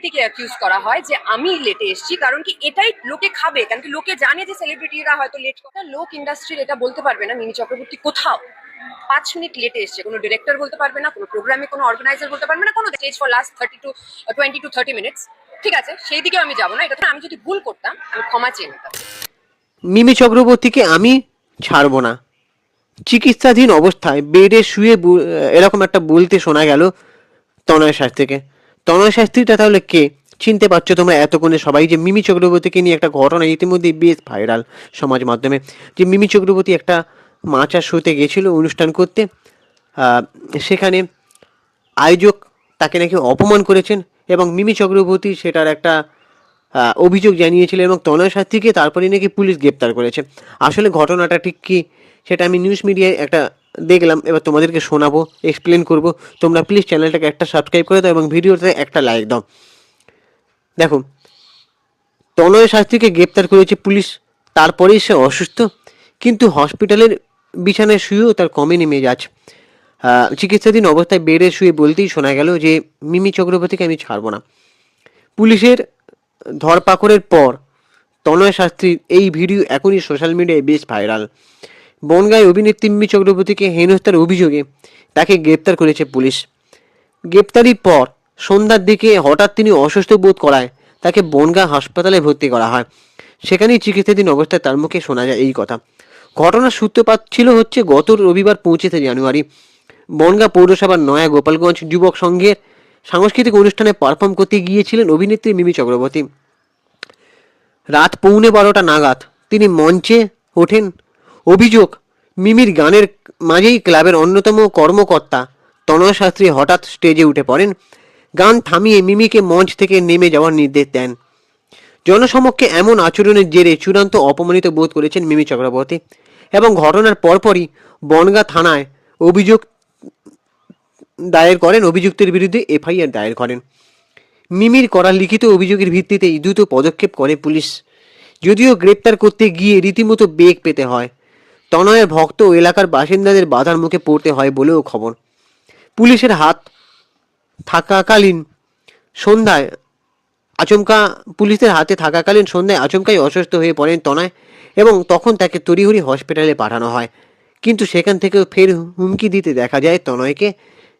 সেলিব্রিটিকে accused করা হয় যে আমি লেটে এসেছি, কারণ কি এটাই লোকে খাবে। কারণ কি লোকে জানে যে সেলিব্রিটিরা হয়তো লেট করে লোক ইন্ডাস্ট্রির এটা বলতে পারবে না মিনি চক্রবর্তী কোথাও। পাঁচ মিনিট লেটে এসছে, কোনো ডিরেক্টর বলতে পারবে না, কোনো প্রোগ্রামে কোনো অর্গানাইজার বলতে পারবে না, কোনো stage for last thirty to twenty to thirty minutes ঠিক আছে, সেই দিকেও আমি যাব না, এটা আমি যদি ভুল করতাম, আমি ক্ষমা চেয়ে নিতাম। মিমি চক্রবর্তীকে আমি ছাড়বো না। চিকিৎসাধীন অবস্থায় বেডে শুয়ে এরকম একটা বলতে শোনা গেল তনয় শাস্ত্রীকে তনয় শাস্ত্রীটা তাহলে কে? চিনতে পারছ তোমরা এতক্ষণে সবাই যে মিমি চক্রবর্তীকে নিয়ে একটা ঘটনা ইতিমধ্যেই বেশ ভাইরাল সমাজ মাধ্যমে। যে মিমি চক্রবর্তী একটা মাচা শোতে গেছিল অনুষ্ঠান করতে। সেখানে আয়োজক তাকে নাকি অপমান করেছেন এবং মিমি চক্রবর্তী সেটার একটা অভিযোগ জানিয়েছিল এবং তনয় সাথীকে তারপরে নাকি পুলিশ গ্রেপ্তার করেছে। আসলে ঘটনাটা ঠিক কি? সেটা আমি নিউজ মিডিয়ায় একটা দেখলাম, এবার তোমাদেরকে শোনাবো এক্সপ্লেন করব। তোমরা প্লিজ চ্যানেলটাকে একটা সাবস্ক্রাইব করে দাও এবং ভিডিওতে একটা লাইক দাও। দেখো, তনয় শাস্ত্রীকে গ্রেপ্তার করেছে পুলিশ, তারপরেই সে অসুস্থ, কিন্তু হসপিটালের বিছানায় শুয়েও তার কমে মেজাজ। যাচ্ছে চিকিৎসাধীন অবস্থায় বেডে শুয়ে বলতেই শোনা গেল যে, মিমি চক্রবর্তীকে আমি ছাড়বো না। পুলিশের ধরপাকড়ের পর তনয় শাস্ত্রীর এই ভিডিও এখনই সোশ্যাল মিডিয়ায় বেশ ভাইরাল বনগাঁয় অভিনেত্রী মিমি চক্রবর্তীকে হেনস্থার অভিযোগে তাকে গ্রেপ্তার করেছে পুলিশ। গ্রেপ্তারির পর সন্ধ্যার দিকে হঠাৎ তিনি অসুস্থ বোধ করায় তাকে বনগাঁ হাসপাতালে ভর্তি করা হয়। সেখানেই চিকিৎসাধীন অবস্থায় তার মুখে শোনা যায় এই কথা। ঘটনার সূত্রপাত ছিল হচ্ছে গত রবিবার পঁচিশে জানুয়ারি। বনগাঁ পৌরসভার নয়া গোপালগঞ্জ যুবক সংঘের সাংস্কৃতিক অনুষ্ঠানে পারফর্ম করতে গিয়েছিলেন অভিনেত্রী মিমি চক্রবর্তী। রাত পৌনে বারোটা নাগাদ তিনি মঞ্চে ওঠেন অভিযোগ, মিমির গানের মাঝেই ক্লাবের অন্যতম কর্মকর্তা তনয় শাস্ত্রী হঠাৎ স্টেজে উঠে পড়েন। গান থামিয়ে মিমিকে মঞ্চ থেকে নেমে যাওয়ার নির্দেশ দেন। জনসমক্ষে এমন আচরণের জেরে চূড়ান্ত অপমানিত বোধ করেছেন মিমি চক্রবর্তী এবং ঘটনার পরপরই বনগাঁ থানায় অভিযোগ দায়ের করেন। অভিযুক্তের বিরুদ্ধে এফআইআর দায়ের করেন। মিমির করা লিখিত অভিযোগের ভিত্তিতেই দ্রুত পদক্ষেপ করে পুলিশ। যদিও গ্রেপ্তার করতে গিয়ে রীতিমতো বেগ পেতে হয় তনয়ের ভক্ত ও এলাকার বাসিন্দাদের বাধার মুখে পড়তে হয় বলেও খবর। পুলিশের হাত থাকাকালীন সন্ধ্যায় আচমকা, পুলিশের হাতে থাকাকালীন সন্ধ্যায় আচমকাই অসুস্থ হয়ে পড়েন তনয় এবং তখন তাকে তড়িঘড়ি হসপিটালে পাঠানো হয়। কিন্তু সেখান থেকেও ফের হুমকি দিতে দেখা যায় তনয়কে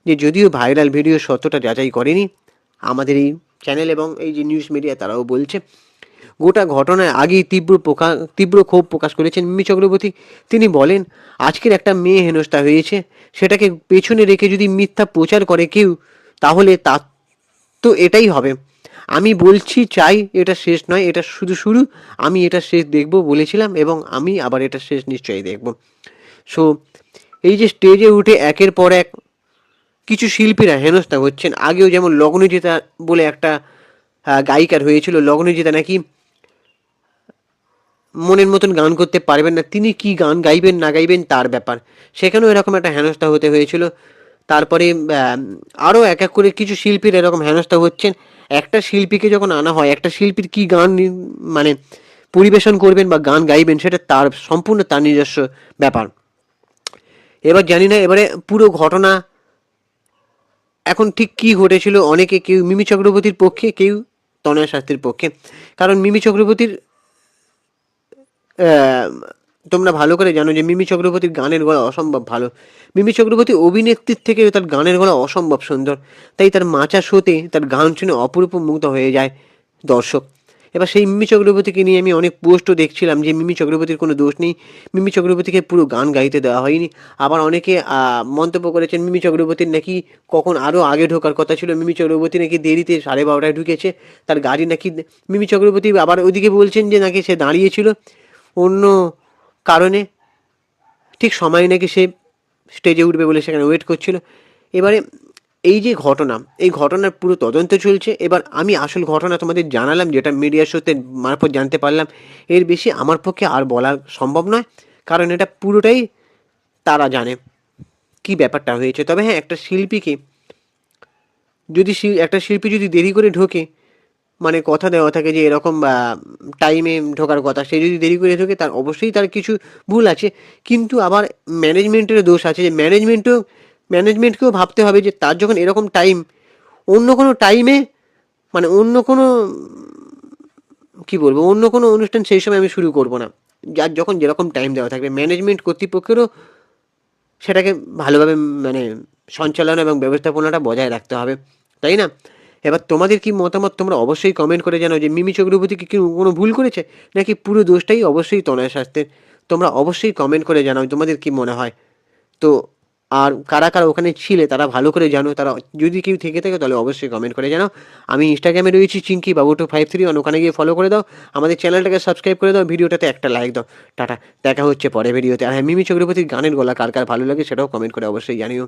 যে যদিও ভাইরাল ভিডিও সত্যটা যাচাই করেনি। আমাদের এই চ্যানেল এবং এই যে নিউজ মিডিয়া তারাও বলছে গোটা ঘটনায় আগেই তীব্র প্রকা, তীব্র ক্ষোভ প্রকাশ করেছেন মিমি চক্রবর্তী। তিনি বলেন, আজকের একটা মেয়ে হেনস্থা হয়েছে, সেটাকে পেছনে রেখে যদি মিথ্যা প্রচার করে কেউ, তাহলে তা তো এটাই হবে। আমি বলছি, চাই এটা শেষ নয়, এটা শুধু শুরু, আমি এটা শেষ দেখব বলেছিলাম এবং আমি আবার এটা শেষ নিশ্চয়ই দেখব। সো, এই যে স্টেজে উঠে একের পর এক কিছু শিল্পীরা হেনস্থা হচ্ছেন, আগেও যেমন লগ্নজিতা বলে একটা গায়িকার হয়েছিল লগ্নজিতা নাকি? মনের মতন গান করতে পারবেন না। তিনি কি গান গাইবেন, না গাইবেন, তার ব্যাপার। সেখানেও এরকম একটা হেনস্থা হতে হয়েছিল। তারপরে আরও এক এক করে কিছু শিল্পীর এরকম হেনস্থা হচ্ছেন একটা শিল্পীকে যখন আনা হয়, একটা শিল্পীর কি গান মানে পরিবেশন করবেন বা গান গাইবেন, সেটা তার সম্পূর্ণ তার নিজস্ব ব্যাপার। এবার জানি না, এবারে পুরো ঘটনা এখন ঠিক কি ঘটেছিল? অনেকে কেউ মিমি চক্রবর্তীর পক্ষে, কেউ তনয় শাস্ত্রীর পক্ষে। কারণ মিমি চক্রবর্তীর তোমরা ভালো করে জানো যে মিমি চক্রবর্তীর গানের গলা অসম্ভব ভালো। মিমি চক্রবর্তী অভিনেত্রীর থেকে তার গানের গলা অসম্ভব সুন্দর। তাই তার মাচা শোতে তার গান শুনে অপরূপ মুগ্ধ হয়ে যায় দর্শক। এবার সেই মিমি চক্রবর্তীকে নিয়ে আমি অনেক পোস্টও দেখছিলাম যে মিমি চক্রবর্তীর কোনো দোষ নেই। মিমি চক্রবর্তীকে পুরো গান গাইতে দেওয়া হয়নি। আবার অনেকে মন্তব্য করেছেন মিমি চক্রবর্তীর নাকি কখন আরও আগে ঢোকার কথা ছিল। মিমি চক্রবর্তী নাকি দেরিতে সাড়ে বারোটায় ঢুকেছে। তার গাড়ি নাকি, মিমি চক্রবর্তী আবার ওইদিকে বলছেন যে নাকি সে দাঁড়িয়েছিল অন্য কারণে। ঠিক সময় নাকি সে স্টেজে উঠবে বলে সেখানে ওয়েট করছিল। এবারে এই যে ঘটনা, এই ঘটনার পুরো তদন্ত চলছে। এবার আমি আসল ঘটনা তোমাদের জানালাম, যেটা মিডিয়ার সূত্রে মারফত জানতে পারলাম। এর বেশি আমার পক্ষে আর বলা সম্ভব নয়, কারণ এটা পুরোটাই তারা জানে কি ব্যাপারটা হয়েছে। তবে হ্যাঁ একটা শিল্পীকে যদি একটা শিল্পী যদি দেরি করে ঢোকে মানে কথা দেওয়া থাকে যে এরকম টাইমে ঢোকার কথা, সে যদি দেরি করে ঢোকে, তার অবশ্যই তার কিছু ভুল আছে। কিন্তু আবার ম্যানেজমেন্টেরও দোষ আছে যে ম্যানেজমেন্টও ম্যানেজমেন্টকেও ভাবতে হবে যে তার যখন এরকম টাইম অন্য কোনো টাইমে মানে অন্য কোনো, কি বলব, অন্য কোনো অনুষ্ঠান সেই সময় আমি শুরু করব না। যার যখন যেরকম টাইম দেওয়া থাকবে ম্যানেজমেন্ট কর্তৃপক্ষেরও সেটাকে ভালোভাবে মানে সঞ্চালন এবং ব্যবস্থাপনাটা বজায় রাখতে হবে, তাই না? এবার তোমাদের কি মতামত? তোমরা অবশ্যই কমেন্ট করে জানাও যে মিমি চক্রবর্তী কি কোনো ভুল করেছে? নাকি পুরো দোষটাই অবশ্যই তনয় শাস্ত্রের তোমরা অবশ্যই কমেন্ট করে জানাও তোমাদের কি মনে হয়। তো আর কারা কারা ওখানে ছিলে, তারা ভালো করে জানো, তারা যদি কেউ থেকে থাকে তাহলে অবশ্যই কমেন্ট করে জানো। আমি ইনস্টাগ্রামে রয়েছি চিঙ্কি বাবু টু ফাইভ থ্রি ওখানে গিয়ে ফলো করে দাও। আমাদের চ্যানেলটাকে সাবস্ক্রাইব করে দাও, ভিডিওটাতে একটা লাইক দাও। টাটা, দেখা হচ্ছে পরে ভিডিওতে আর হ্যাঁ মিমি চক্রবর্তীর গানের গলা কার কার ভালো লাগে সেটাও কমেন্ট করে অবশ্যই জানিও।